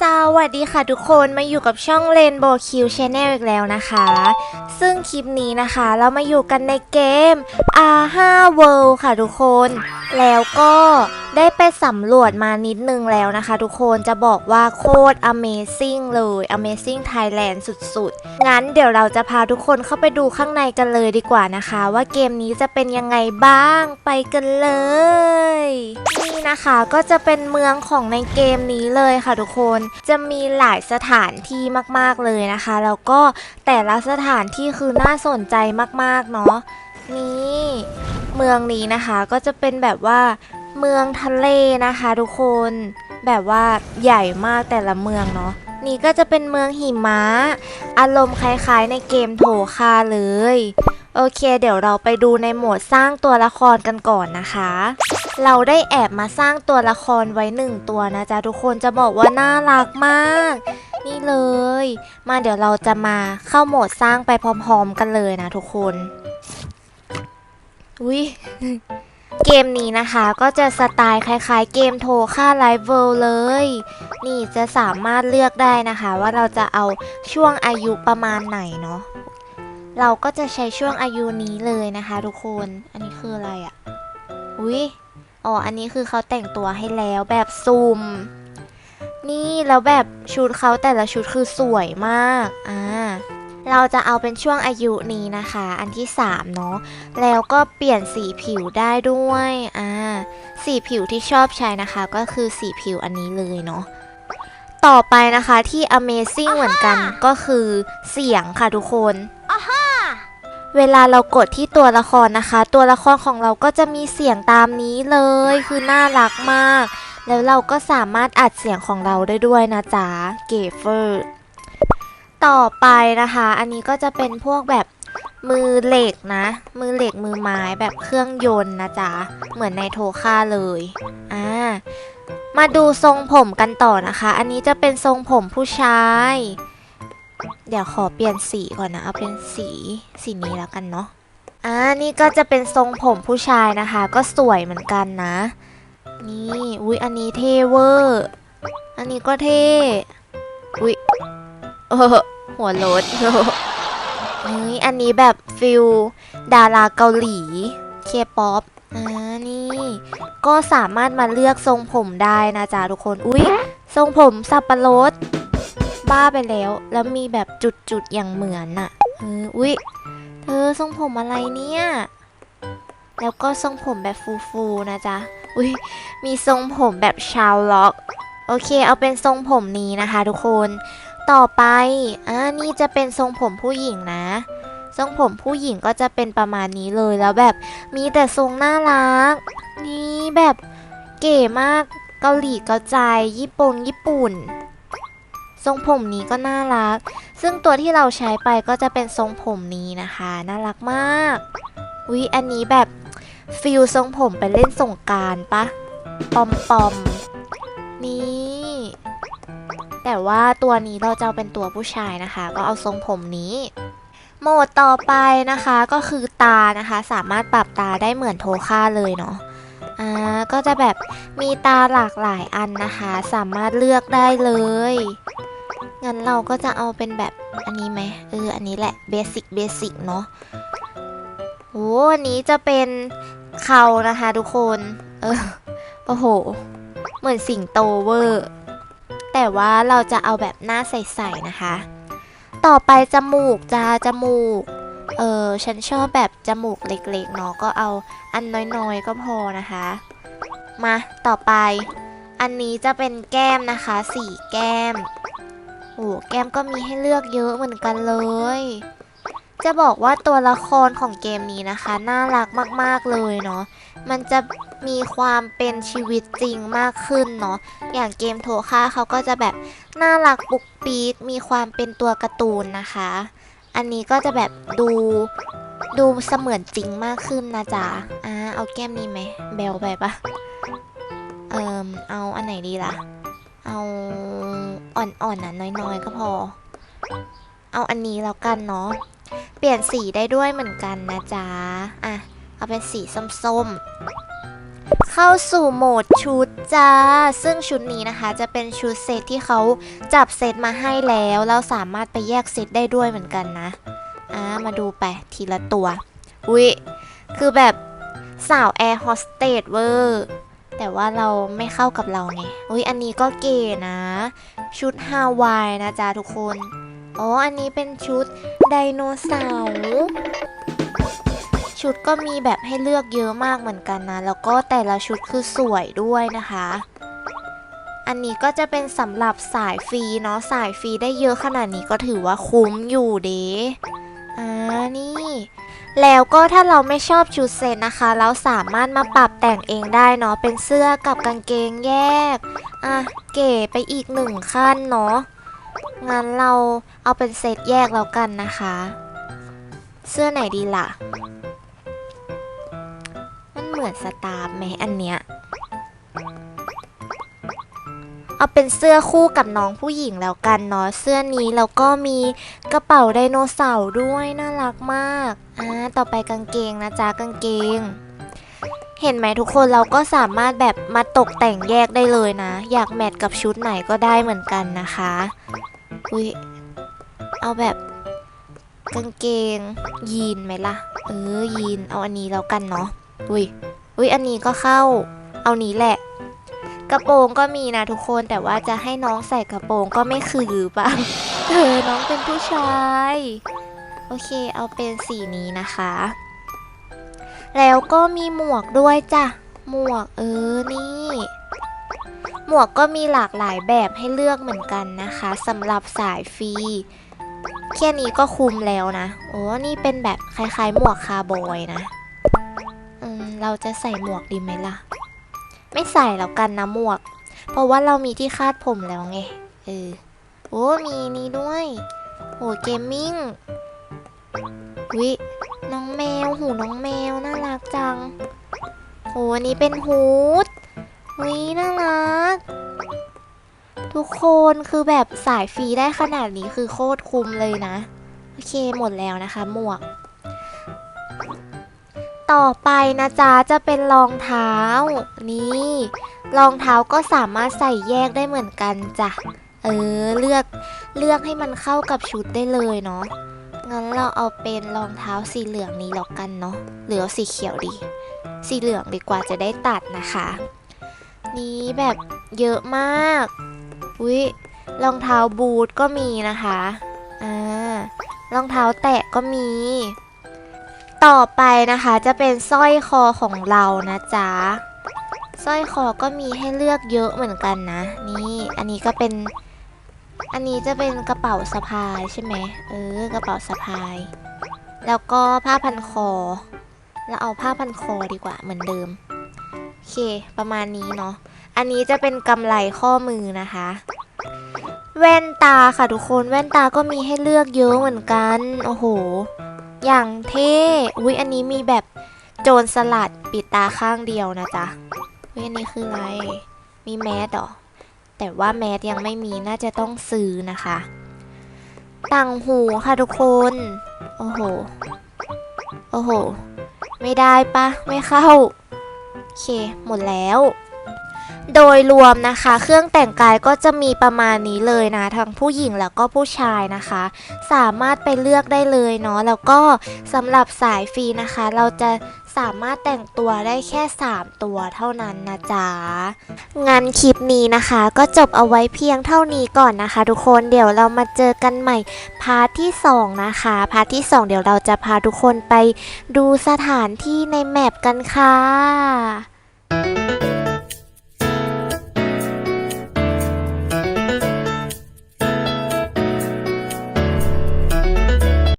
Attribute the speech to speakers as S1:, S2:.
S1: สวัสดีค่ะทุกคนมาอยู่กับช่อง Rainbow Q Channel อีกแล้วนะคะ ซึ่งคลิปนี้นะคะเรามาอยู่กันในเกม R5 World ค่ะทุกคน แล้วก็ได้ไปสำรวจมานิดนึงแล้วนะคะ ทุกคนจะบอกว่าโคตร Amazing เลย Amazing Thailand สุดๆ งั้นเดี๋ยวเราจะพาทุกคนเข้าไปดูข้างในกันเลยดีกว่านะคะ ว่าเกมนี้จะเป็นยังไงบ้างไปกันเลย นี่นะคะก็จะเป็นเมืองของในเกมนี้เลยค่ะทุกคนจะมีหลายสถานที่มากๆเลยนะคะ แล้วก็แต่ละสถานที่คือน่าสนใจมากๆเนาะนี่เมืองนี้นะคะก็จะเป็นแบบว่า เมืองทะเลนะคะทุกคน แบบว่าใหญ่มากแต่ละเมืองเนาะนี่ก็จะเป็นเมืองหิมะ อารมณ์คล้ายๆในเกมโถคาเลย โอเค เดี๋ยวเราไปดูในโหมดสร้างตัวละครกันก่อนนะคะ เราได้แอบมาสร้างตัวละครไว้หนึ่งตัวนะจ๊ะทุกคนจะบอกว่าน่ารักมาก นี่เลย มาเดี๋ยวเราจะมาเข้าโหมดสร้างไปพร้อมๆกันเลยนะทุกคน อุ้ย เกมนี้นะคะก็จะสไตล์คล้ายๆ เกมโทรค่าไลฟ์เวลเลย นี่จะสามารถเลือกได้นะคะ ว่าเราจะเอาช่วงอายุประมาณไหนเนาะเราก็จะใช้ช่วงอายุนี้เลยนะคะ ทุกคน อันนี้คืออะไรอะ่ะอุ้ยอ๋ออันนี้คือเขาแต่งตัวให้แล้วแบบซุ่มนี่แล้วแบบชุดเขาแต่ละชุดคือสวยมากอ่า เราจะเอาเป็นช่วงอายุนี้นะคะ อันที่3เนาะแล้วก็เปลี่ยนสีผิวได้ด้วยอ่าสีผิวที่ชอบใช้นะคะ ก็คือสีผิวอันนี้เลยเนาะต่อไปนะคะที่ Amazing เหมือนกันก็คือเสียงค่ะทุกคนเวลาเรากดที่ตัวละครนะคะ ตัวละครของเราก็จะมีเสียงตามนี้เลย คือน่ารักมาก แล้วเราก็สามารถอัดเสียงของเราได้ด้วยนะจ๊ะเกเฟอร์ ต่อไปนะคะ อันนี้ก็จะเป็นพวกแบบมือเหล็กนะ มือเหล็กมือไม้แบบเครื่องยนต์นะจ๊ะ เหมือนในโทค่าเลยอ่ามาดูทรงผมกันต่อนะคะ อันนี้จะเป็นทรงผมผู้ชาย เดี๋ยวขอเปลี่ยนสีก่อนนะ เอาเป็นสีสีนี้แล้วกันเนาะอ่านี่ก็จะเป็นทรงผมผู้ชายนะคะ ก็สวยเหมือนกันนะ นี่อุ้ยอันนี้เท่เวอร์ อันนี้ก็เท่อุ้ย เออหัวโลดเฮ้ยอันนี้แบบฟิลดาราเกาหลีเคป๊อปอ่านี่ ก็สามารถมาเลือกทรงผมได้นะจ๊ะทุกคน อุ้ยทรงผมสับปะรด บ้าไปแล้ว แล้วมีแบบจุดๆอย่างเหมือนน่ะเอออุ๊ยเธอทรงผมอะไรเนี่ย แล้วก็ทรงผมแบบฟูๆนะจ๊ะ อุ๊ยมีทรงผมแบบชาวล็อก โอเค เอาเป็นทรงผมนี้นะคะทุกคน ต่อไป อ่า นี่จะเป็นทรงผมผู้หญิงนะ ทรงผมผู้หญิงก็จะเป็นประมาณนี้เลย แล้วแบบมีแต่ทรงน่ารัก นี่แบบเก๋มาก เกาหลีเกาใจ ญี่ปุ่น ญี่ปุ่น ทรงผมนี้ก็น่ารัก ซึ่งตัวที่เราใช้ไปก็จะเป็นทรงผมนี้นะคะ น่ารักมากอุ๊ยอันนี้แบบฟิลทรงผมไปเล่นสงการปะ ปอมปอมนี่ แต่ว่าตัวนี้เราจะเป็นตัวผู้ชายนะคะ ก็เอาทรงผมนี้โหมดต่อไปนะคะก็คือตานะคะ สามารถปรับตาได้เหมือนโทค่าเลยเนาะอ่าก็จะแบบมีตาหลากหลายอันนะคะ สามารถเลือกได้เลยงั้นเราก็จะเอาเป็นแบบอันนี้ไหมเอออันนี้แหละเบสิกเบสิกเนาะโอ้อันนี้จะเป็นเขานะคะทุกคน เออโอ้โห เหมือนสิงโตเวอร์ แต่ว่าเราจะเอาแบบหน้าใสๆนะคะ ต่อไปจมูกจ้าจมูก เออฉันชอบแบบจมูกเล็กๆเนาะก็เอาอันน้อยๆก็พอนะคะ มาต่อไป อันนี้จะเป็นแก้มนะคะสีแก้มโอ้แก้มก็มีให้เลือกเยอะเหมือนกันเลย จะบอกว่าตัวละครของเกมนี้นะคะ น่ารักมากๆเลยเนาะมันจะมีความเป็นชีวิตจริงมากขึ้นเนาะอย่างเกมโทค่าเขาก็จะแบบน่ารักปุกปีกมีความเป็นตัวการ์ตูนนะคะ อันนี้ก็จะแบบดูดูเสมือนจริงมากขึ้นนะจ๊ะอ่าเอาแก้มนี้ไหมเบลไปปะเอิมเอาอันไหนดีล่ะ เอาอ่อนๆนะน้อยๆก็พอ เอาอันนี้แล้วกันเนาะ เปลี่ยนสีได้ด้วยเหมือนกันนะจ๊ะ อะ เอาเป็นสีส้มๆ เข้าสู่โหมดชุดจ้า ซึ่งชุดนี้นะคะ จะเป็นชุดเซตที่เขาจับเซตมาให้แล้ว เราสามารถไปแยกเซตได้ด้วยเหมือนกันนะ อ่ามาดูไปทีละตัว อุ๊ยคือแบบสาวแอร์โฮสเตสเวอร์แต่ว่าเราไม่เข้ากับเราไง อุ๊ยอันนี้ก็เก๋นะ ชุดฮาวายนะจ๊ะทุกคน อ๋อ อันนี้เป็นชุดไดโนเสาร์ชุดก็มีแบบให้เลือกเยอะมากเหมือนกันนะ แล้วก็แต่ละชุดคือสวยด้วยนะคะ อันนี้ก็จะเป็นสำหรับสายฟรีเนาะ สายฟรีได้เยอะขนาดนี้ก็ถือว่าคุ้มอยู่เด้อ่านี่ แล้วก็ถ้าเราไม่ชอบชุดเซตนะคะ เราสามารถมาปรับแต่งเองได้เนาะ เป็นเสื้อกับกางเกงแยก อะ เก๋ไปอีกหนึ่งขั้นเนาะ งั้นเราเอาเป็นเซตแยกแล้วกันนะคะ เสื้อไหนดีล่ะ มันเหมือนสตาร์ไหมอันเนี้ย เอาเป็นเสื้อคู่กับน้องผู้หญิงแล้วกันเนาะ เสื้อนี้แล้วก็มีกระเป๋าไดโนเสาร์ด้วยน่ารักมาก อ่า ต่อไปกางเกงนะจ๊ะกางเกง เห็นไหมทุกคนเราก็สามารถแบบมาตกแต่งแยกได้เลยนะ อยากแมทกับชุดไหนก็ได้เหมือนกันนะคะอุ้ยเอาแบบกางเกงยีนไหมล่ะ เออยีนเอาอันนี้แล้วกันเนาะอุ้ยอุ้ยอันนี้ก็เข้า เอานี้แหละ กระโปรงก็มีนะทุกคนแต่ว่าจะให้น้องใส่กระโปรงก็ไม่คือป่ะเออน้องเป็นผู้ชาย โอเคเอาเป็นสีนี้นะคะ แล้วก็มีหมวกด้วยจ้ะ หมวกเออนี่ หมวกก็มีหลากหลายแบบให้เลือกเหมือนกันนะคะสำหรับสายฟรีแค่นี้ก็คุมแล้วนะ โอ้นี่เป็นแบบคล้ายๆ หมวกคาร์บอยนะ อืม เราจะใส่หมวกดีไหมล่ะ ไม่ใส่แล้วกันนะหมวก เพราะว่าเรามีที่คาดผมแล้วไง เออ โอ้ มีนี่ด้วย โห เกมมิ่ง วิ น้องแมว หูน้องแมว น่ารักจังโหอันนี้เป็นฮูดวิน่ารัก ทุกคนคือแบบสายฟรีได้ขนาดนี้คือโคตรคุ้มเลยนะ โอเคหมดแล้วนะคะ หมวก ต่อไปนะจ๊ะ จะเป็นรองเท้า นี่รองเท้าก็สามารถใส่แยกได้เหมือนกันจ้ะ เออ เลือกเลือกให้มันเข้ากับชุดได้เลยเนาะ งั้นเราเอาเป็นรองเท้าสีเหลืองนี้แล้วกันเนาะหรือเอาสีเขียวดี สีเหลืองดีกว่าจะได้ตัดนะคะ นี้แบบเยอะมากอุ้ยรองเท้าบูทก็มีนะคะอ่ารองเท้าแตะก็มี ต่อไปนะคะจะเป็นสร้อยคอของเรานะจ๊ะสร้อยคอก็มีให้เลือกเยอะเหมือนกันนะ นี่อันนี้ก็เป็น อันนี้จะเป็นกระเป๋าสะพายใช่ไหมเออกระเป๋าสะพาย แล้วก็ผ้าพันคอ เราเอาผ้าพันคอดีกว่าเหมือนเดิมโอเค ประมาณนี้เนาะอันนี้จะเป็นกำไลข้อมือนะคะ แว่นตาค่ะทุกคนแว่นตาก็มีให้เลือกเยอะเหมือนกันโอ้โห อย่างเท่อุ้ยอันนี้มีแบบโจรสลัดปิดตาข้างเดียวนะจ๊ะอุ้ยอันนี้คืออะไรมีแมสเหรอ แต่ว่าแมสยังไม่มีน่าจะต้องซื้อนะคะ ต่างหูค่ะทุกคน โอ้โห โอ้โห ไม่ได้ปะ ไม่เข้า โอเค หมดแล้ว โดยรวมนะคะ เครื่องแต่งกายก็จะมีประมาณนี้เลยนะ ทั้งผู้หญิงแล้วก็ผู้ชายนะคะ สามารถไปเลือกได้เลยเนาะแล้วก็สำหรับสายฟรีนะคะ เราจะสามารถแต่งตัวได้แค่ 3 ตัวเท่านั้นนะจ๊ะงั้นคลิปนี้นะคะ ก็จบเอาไว้เพียงเท่านี้ก่อนนะคะ ทุกคนเดี๋ยวเรามาเจอกันใหม่พาร์ทที่2นะคะพาร์ทที่ 2 เดี๋ยวเราจะพาทุกคนไปดูสถานที่ในแมปกันค่ะ